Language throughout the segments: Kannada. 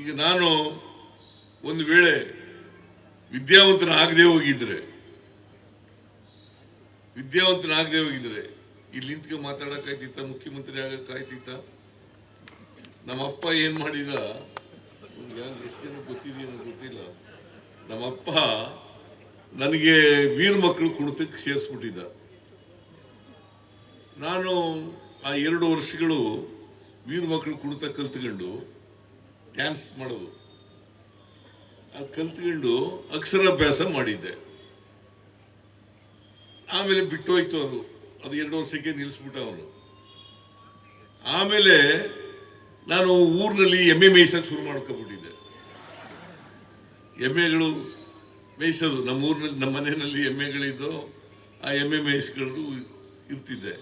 ಈಗ ನಾನು ಒಂದು ವೇಳೆ ವಿದ್ಯಾವಂತನಾಗದೆ ಹೋಗಿದ್ರೆ ವಿದ್ಯಾವಂತನಾಗದೆ ಹೋಗಿದ್ರೆ ಇಲ್ಲಿ ನಿಂತ್ಕೊಂಡು ಮಾತಾಡೋಕ್ಕಾಯ್ತಿತ್ತ, ಮುಖ್ಯಮಂತ್ರಿ ಆಗಕ್ಕಾಯ್ತಿತ್ತ? ನಮ್ಮಪ್ಪ ಏನ್ ಮಾಡಿದ? ಎಷ್ಟು ಗೊತ್ತಿದೆಯೋ ಗೊತ್ತಿಲ್ಲ. ನಮ್ಮಪ್ಪ ನನಗೆ ವೀರ ಮಕ್ಕಳು ಕುಣಿತಕ್ಕೆ ಸೇರಿಸ್ಬಿಟ್ಟಿದ್ದ. ನಾನು ಆ ಎರಡು ವರ್ಷಗಳು ವೀರ ಮಕ್ಕಳು ಕುಣಿತ ಕಲ್ತ್ಕೊಂಡು ಡ್ಯಾನ್ಸ್ ಮಾಡೋದು. ಅದು ಕಲ್ತ್ಕೊಂಡು ಅಕ್ಷರಾಭ್ಯಾಸ ಮಾಡಿದ್ದೆ. ಆಮೇಲೆ ಬಿಟ್ಟು ಹೋಯ್ತು ಅದು. ಅದು ಎರಡು ವರ್ಷಕ್ಕೆ ನಿಲ್ಲಿಸ್ಬಿಟ್ಟ ಅವನು. ಆಮೇಲೆ ನಾನು ಊರಿನಲ್ಲಿ ಎಮ್ಮೆ ಮೇಯ್ಸಕ್ಕೆ ಶುರು ಮಾಡ್ಕೊಬಿಟ್ಟಿದ್ದೆ ಎಮ್ಮೆಗಳು ಮೇಯಿಸೋದು. ನಮ್ಮ ಊರಿನಲ್ಲಿ, ನಮ್ಮ ಮನೆಯಲ್ಲಿ ಎಮ್ಮೆಗಳಿದ್ದು, ಆ ಎಮ್ಮೆ ಮೇಯಿಸ್ಕೊಂಡು ಇರ್ತಿದ್ದೆ.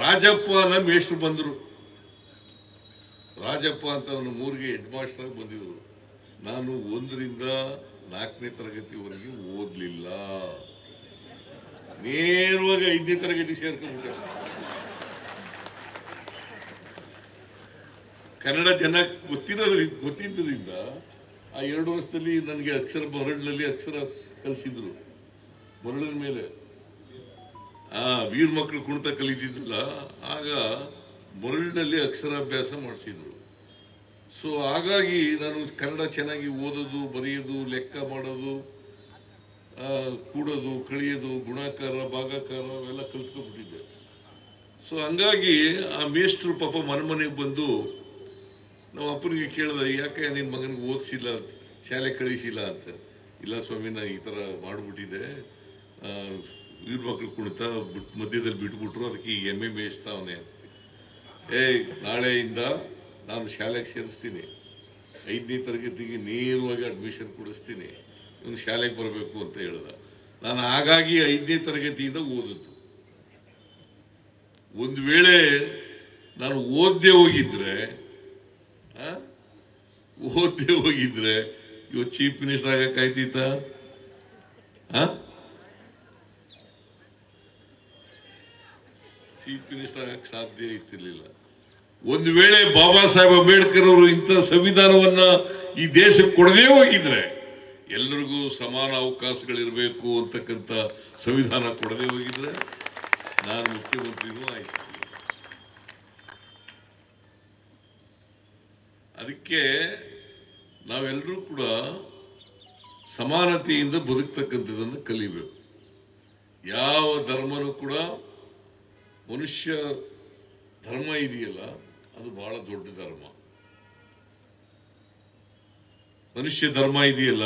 ರಾಜಪ್ಪನ ಮೇಷ್ಟ್ರು ಬಂದರು. ರಾಜಪ್ಪ ಅಂತ ಅವನು ಮೂರಿಗೆ ಹೆಡ್ ಮಾಸ್ಟರ್ ಬಂದಿದ್ರು. ನಾನು ಒಂದರಿಂದ ನಾಲ್ಕನೇ ತರಗತಿವರೆಗೆ ಓದಲಿಲ್ಲ. ನೇರವಾಗಿ ಐದನೇ ತರಗತಿ ಸೇರ್ಕೊಂಡ್ಬಿಟ್ಟೆ. ಕನ್ನಡ ಚೆನ್ನಾಗಿ ಗೊತ್ತಿರೋದ್ರಿಂದ ಗೊತ್ತಿದ್ದರಿಂದ ಆ ಎರಡು ವರ್ಷದಲ್ಲಿ ನನಗೆ ಅಕ್ಷರ, ಮರಳಿನಲ್ಲಿ ಅಕ್ಷರ ಕಲಿಸಿದ್ರು. ಮರಳಿನ ಮೇಲೆ. ಆ, ವೀರ್ ಮಕ್ಕಳು ಕುಣಿತ ಕಲಿತಿದ್ದಿಲ್ಲ. ಆಗ ಮರಳಿನಲ್ಲಿ ಅಕ್ಷರಾಭ್ಯಾಸ ಮಾಡಿಸಿದ್ರು. ಸೊ ಹಾಗಾಗಿ ನಾನು ಕನ್ನಡ ಚೆನ್ನಾಗಿ ಓದೋದು, ಬರೆಯೋದು, ಲೆಕ್ಕ ಮಾಡೋದು ಕೂಡೋದು ಕಳಿಯೋದು ಗುಣಾಕಾರ, ಭಾಗಾಕಾರ ಅವೆಲ್ಲ ಕಲ್ತ್ಕೊಂಡ್ಬಿಟ್ಟಿದ್ದೆ. ಸೊ ಹಂಗಾಗಿ ಆ ಮೇಷ್ಟ್ರು ಪಾಪ ಮನೆ ಮನೆಗೆ ಬಂದು ನಮ್ಮ ಅಪ್ಪನಿಗೆ ಕೇಳಿದೆ, ಯಾಕೆ ನಿನ್ನ ಮಗನಿಗೆ ಓದಿಸಿಲ್ಲ ಅಂತ, ಶಾಲೆ ಕಳಿಸಿಲ್ಲ ಅಂತ? ಇಲ್ಲ ಸ್ವಾಮಿ, ನಾನು ಈ ಥರ ಮಾಡಿಬಿಟ್ಟಿದ್ದೆ. ಇವ್ರ ಮಕ್ಕಳು ಕುಣಿತ ಬಿಟ್ಟು ಮಧ್ಯದಲ್ಲಿ ಬಿಟ್ಬಿಟ್ರು, ಅದಕ್ಕೆ ಈ ಎಮ್ಮೆ ಮೇಯಿಸ್ತಾವನೆ ಏಯ್ ನಾಳೆಯಿಂದ ನಾನು ಶಾಲೆಗೆ ಸೇರಿಸ್ತೀನಿ. ಐದನೇ ತರಗತಿಗೆ ನೇರವಾಗಿ ಅಡ್ಮಿಷನ್ ಕೊಡಿಸ್ತೀನಿ. ಇವನು ಶಾಲೆಗೆ ಬರಬೇಕು ಅಂತ ಹೇಳ್ದ. ನಾನು ಹಾಗಾಗಿ ಐದನೇ ತರಗತಿಯಿಂದ ಓದಿದ್ದು. ಒಂದು ವೇಳೆ ನಾನು ಓದ್ದೆ ಹೋಗಿದ್ರೆ? ಓದ್ದೆ ಹೋಗಿದ್ರೆ ಇವತ್ತು ಚೀಫ್ ಮಿನಿಸ್ಟರ್ ಆಗಕ್ಕಾಯ್ತಿತ್ತ? ಚೀಫ್ ಮಿನಿಸ್ಟರ್ ಆಗಕ್ಕೆ ಸಾಧ್ಯ ಇರ್ತಿರ್ಲಿಲ್ಲ. ಒಂದು ವೇಳೆ ಬಾಬಾ ಸಾಹೇಬ್ ಅಂಬೇಡ್ಕರ್ ಅವರು ಇಂಥ ಸಂವಿಧಾನವನ್ನ ಈ ದೇಶಕ್ಕೆ ಕೊಡದೇ ಹೋಗಿದ್ರೆ ಎಲ್ಲರಿಗೂ ಸಮಾನ ಅವಕಾಶಗಳಿರಬೇಕು ಅಂತಕ್ಕಂಥ ಸಂವಿಧಾನ ಕೊಡದೇ ಹೋಗಿದ್ರೆ ನಾನು ಮುಖ್ಯಮಂತ್ರಿನೂ ಆಯ್ತು. ಅದಕ್ಕೆ ನಾವೆಲ್ಲರೂ ಕೂಡ ಸಮಾನತೆಯಿಂದ ಬದುಕ್ತಕ್ಕಂಥದ್ದನ್ನು ಕಲಿಬೇಕು. ಯಾವ ಧರ್ಮನೂ ಕೂಡ ಮನುಷ್ಯ ಧರ್ಮ ಇದೆಯಲ್ಲ, ಅದು ಬಹಳ ದೊಡ್ಡ ಧರ್ಮ. ಮನುಷ್ಯ ಧರ್ಮ ಇದೆಯಲ್ಲ,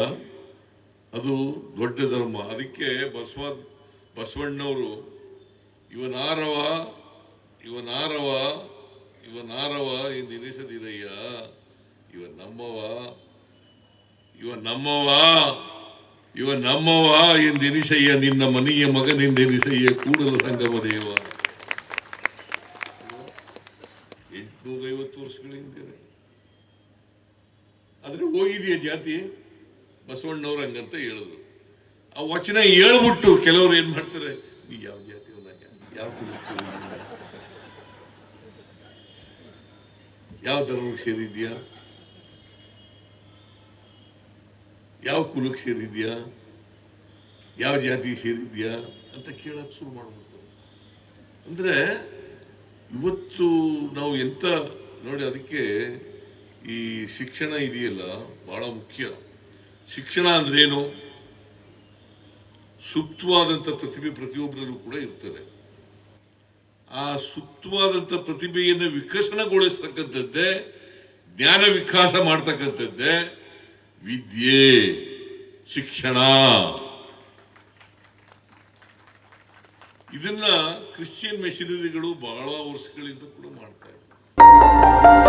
ಅದು ದೊಡ್ಡ ಧರ್ಮ. ಅದಕ್ಕೆ ಬಸವ ಬಸವಣ್ಣವರು ಇವನಾರವ ಇವನಾರವ ಇವನಾರವ ಎಂದು ಎನಿಸದಿರಯ್ಯ ಇವ ನಮ್ಮವ ಇವ ನಮ್ಮವ ಇವ ನಮ್ಮವ ಎಂದೆನಿಸಯ್ಯ ನಿನ್ನ ಮನೆಯ ಮಗನೆಂದೆನಿಸಯ್ಯ. ಕೂಡಲ ಸಂಗಮ ದೇವ. ಎಂಟುನೂರೈವತ್ತು ವರ್ಷಗಳ ಹಿಂದೆ ಆದ್ರೆ ಹೋಗಿದೆಯಾ ಜಾತಿ? ಬಸವಣ್ಣವ್ರು ಹಂಗಂತ ಹೇಳಿದ್ರು. ಆ ವಚನ ಹೇಳ್ಬಿಟ್ಟು ಕೆಲವರು ಏನ್ ಮಾಡ್ತಾರೆ? ನೀ ಯಾವ ಜಾತಿ ಯಾವ? ಯಾವ ಧರ್ಮಕ್ಕೆ ಸೇರಿದ್ಯಾ? ಯಾವ ಕುಲಕ್ಕೆ ಸೇರಿದ್ಯಾ? ಯಾವ ಜಾತಿಗೆ ಸೇರಿದ್ಯಾ? ಅಂತ ಕೇಳಕ್ ಶುರು ಮಾಡ್ಬಿಡ್ತಾರೆ. ಅಂದ್ರೆ ಇವತ್ತು ನಾವು ಎಂತ ನೋಡಿ, ಅದಕ್ಕೆ ಈ ಶಿಕ್ಷಣ ಇದೆಯಲ್ಲ, ಬಹಳ ಮುಖ್ಯ. ಶಿಕ್ಷಣ ಅಂದ್ರೇನು? ಸೂಕ್ತವಾದಂಥ ಪ್ರತಿಭೆ ಪ್ರತಿಯೊಬ್ಬರಲ್ಲೂ ಕೂಡ ಇರ್ತದೆ. ಆ ಸೂಕ್ತವಾದಂಥ ಪ್ರತಿಭೆಯನ್ನು ವಿಕಸನಗೊಳಿಸ್ತಕ್ಕಂಥದ್ದೇ, ಜ್ಞಾನ ವಿಕಾಸ ಮಾಡ್ತಕ್ಕಂಥದ್ದೇ ವಿದ್ಯೆ, ಶಿಕ್ಷಣ. ಇದನ್ನ ಕ್ರಿಶ್ಚಿಯನ್ ಮೆಷಿನರಿಗಳು ಬಹಳ ವರ್ಷಗಳಿಂದ ಕೂಡ ಮಾಡ್ತಾ ಇದ್ದಾರೆ.